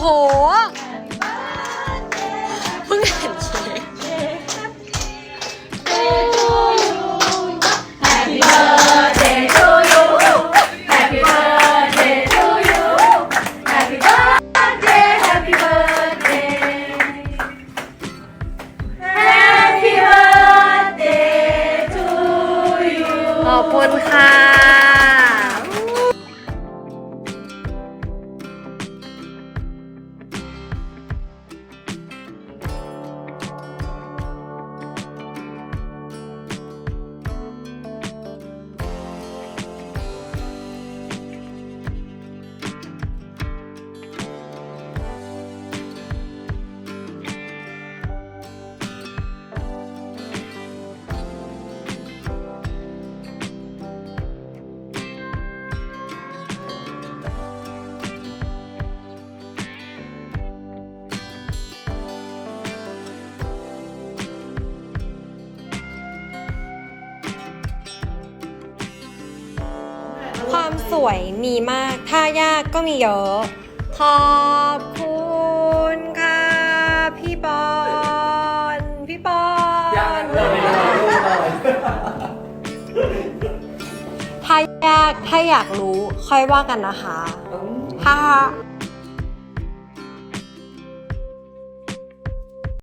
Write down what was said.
โหเพิ่งเห็นเค้กขอบคุณค่ะ ความสวยมีมาก ถ้ายากก็มีเยอะ ขอบคุณค่ะ พี่บอล พี่บอลถ้ายากถ้าอยากรู้ค่อยว่ากันนะคะฮ่า